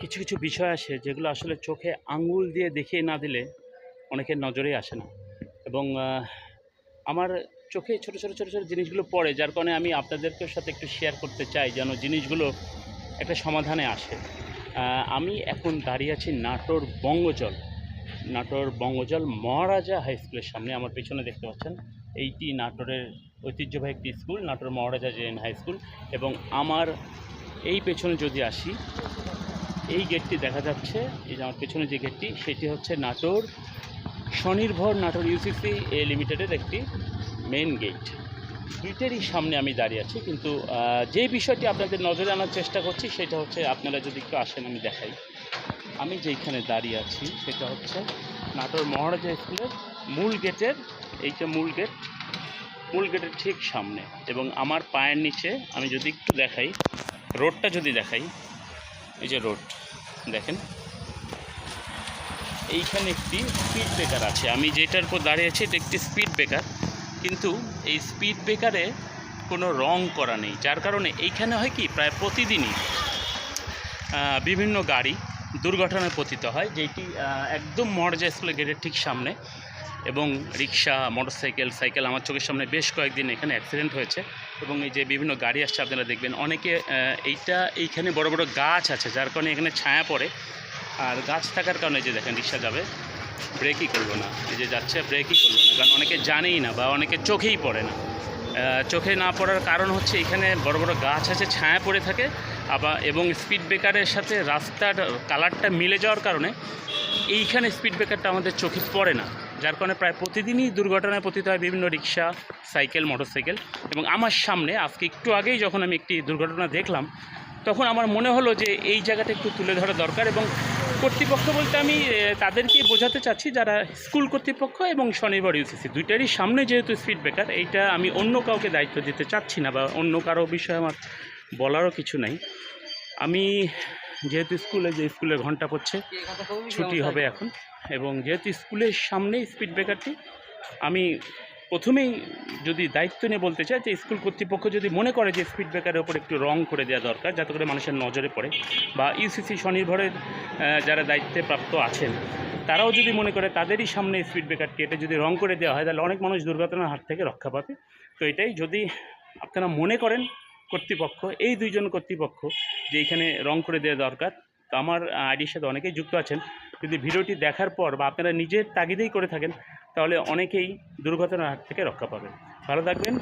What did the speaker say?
কিছু কিছু বিষয় আসে যেগুলো আসলে চোখে আঙ্গুল দিয়ে দেখিয়ে না দিলে অনেকের নজরেই আসে না। এবং আমার চোখে ছোট ছোট ছোট ছোট জিনিসগুলো পড়ে, যার কারণে আমি আপনাদেরকে সাথে একটু শেয়ার করতে চাই যেন জিনিসগুলো একটা সমাধানে আসে। আমি এখন দাঁড়িয়ে আছি নাটোর বঙ্গজল নাটোর বঙ্গজল মহারাজা হাই স্কুলের সামনে আমার পেছনে দেখতে পাচ্ছেন। এইটি নাটোরের ঐতিহ্যবাহী একটি স্কুল, নাটোর মহারাজা জেন হাই স্কুল। এবং আমার এই পেছনে যদি আসি, এই গেটটি দেখা যাচ্ছে, এই যে আমার পেছনে যে গেটটি, সেটি হচ্ছে নাটোর স্বনির্ভর নাটোর ইউসিসি এ লিমিটেডের একটি মেন গেট দুইটারই সামনে আমি দাঁড়িয়ে আছি, কিন্তু যে বিষয়টি আপনাদের নজরে আনার চেষ্টা করছি, সেটা হচ্ছে আপনারা যদি একটু আসেন, আমি দেখাই। আমি যেইখানে দাঁড়িয়ে আছি, সেটা হচ্ছে নাটোর মহারাজা স্কুলের মূল গেটের, এই যে মূল গেট, মূল গেটের ঠিক সামনে। এবং আমার পায়ের নিচে আমি যদি একটু দেখাই, রোডটা যদি দেখাই, এই যে রোড, দেখেন। এইখানে একটি স্পিড ব্রেকার আছে। আমি যেটার উপর দাঁড়িয়ে আছি, এটা একটি স্পিড ব্রেকার কিন্তু এই স্পিড ব্রেকারে কোনো রং করা নেই। যার কারণে এইখানে হয় কি, প্রায় প্রতিদিনই বিভিন্ন গাড়ি দুর্ঘটনায় পতিত হয়, যেটি একদম মহারাজা স্কুলের গেটের ঠিক সামনে এবং রিক্সা, মোটরসাইকেল, সাইকেল আমার চোখের সামনে বেশ কয়েকদিন এখানে অ্যাক্সিডেন্ট হয়েছে এবং এই যে বিভিন্ন গাড়ি আসছে আপনারা দেখবেন, অনেকে এইটা, এইখানে বড় বড় গাছ আছে যার কারণে এখানে ছায়া পড়ে। আর গাছ থাকার কারণে যে দেখেন রিক্সা যাবে, ব্রেকই করল না, এই যে যাচ্ছে ব্রেকই করল না, কারণ অনেকে জানেই না বা অনেকে চোখেই পড়ে না। চোখে না পড়ার কারণ হচ্ছে এখানে বড় বড় গাছ আছে, ছায়া পড়ে থাকে আবার এবং স্পিড ব্রেকারের সাথে রাস্তার কালারটা মিলে যাওয়ার কারণে এইখানে স্পিড ব্রেকারটা আমাদের চোখে পড়ে না। যার কারণে প্রায় প্রতিদিনই দুর্ঘটনায় পতিত হয় বিভিন্ন রিক্সা সাইকেল মোটরসাইকেল এবং আমার সামনে, আজকে একটু আগেই যখন আমি একটি দুর্ঘটনা দেখলাম, তখন আমার মনে হলো যে এই জায়গাটা একটু তুলে ধরা দরকার এবং কর্তৃপক্ষ বলতে আমি তাদেরকে বোঝাতে চাচ্ছি যারা স্কুল কর্তৃপক্ষ এবং স্বনির্ভর ইউসিসি দুইটারই সামনে যেহেতু স্পিড ব্রেকার এইটা আমি অন্য কাউকে দায়িত্ব দিতে চাচ্ছি না বা অন্য কারও বিষয়ে আমার বলারও কিছু নাই। আমি যেহেতু স্কুলে, যে স্কুলে ঘণ্টা পড়ছে, ছুটি হবে এখন। এবং যেহেতু স্কুলের সামনেই স্পিড ব্রেকারটি, আমি প্রথমেই যদি দায়িত্ব নিয়ে বলতে চাই যে স্কুল কর্তৃপক্ষ যদি মনে করে যে স্পিড ব্রেকারের ওপর একটু রং করে দেওয়া দরকার, যাতে করে মানুষের নজরে পড়ে, বা ইউসিসি স্বনির্ভরের যারা দায়িত্বে প্রাপ্ত আছেন, তারাও যদি মনে করে তাদেরই সামনে স্পিড ব্রেকারটি, এটা যদি রং করে দেওয়া হয়, তাহলে অনেক মানুষ দুর্ঘটনার হাত থেকে রক্ষা পাবে। তো এটাই যদি আপনারা মনে করেন কর্তৃপক্ষ, এই দুইজন কর্তৃপক্ষ যে এখানে রং করে দেওয়া দরকার, তো আমার আইডির সাথে অনেকেই যুক্ত আছেন। যদি ভিডিওটি দেখার পর বা আপনারা নিজের তাগিদেই করে থাকেন, তাহলে অনেকেই দুর্ঘটনার হাত থেকে রক্ষা পাবেন। ভালো থাকবেন।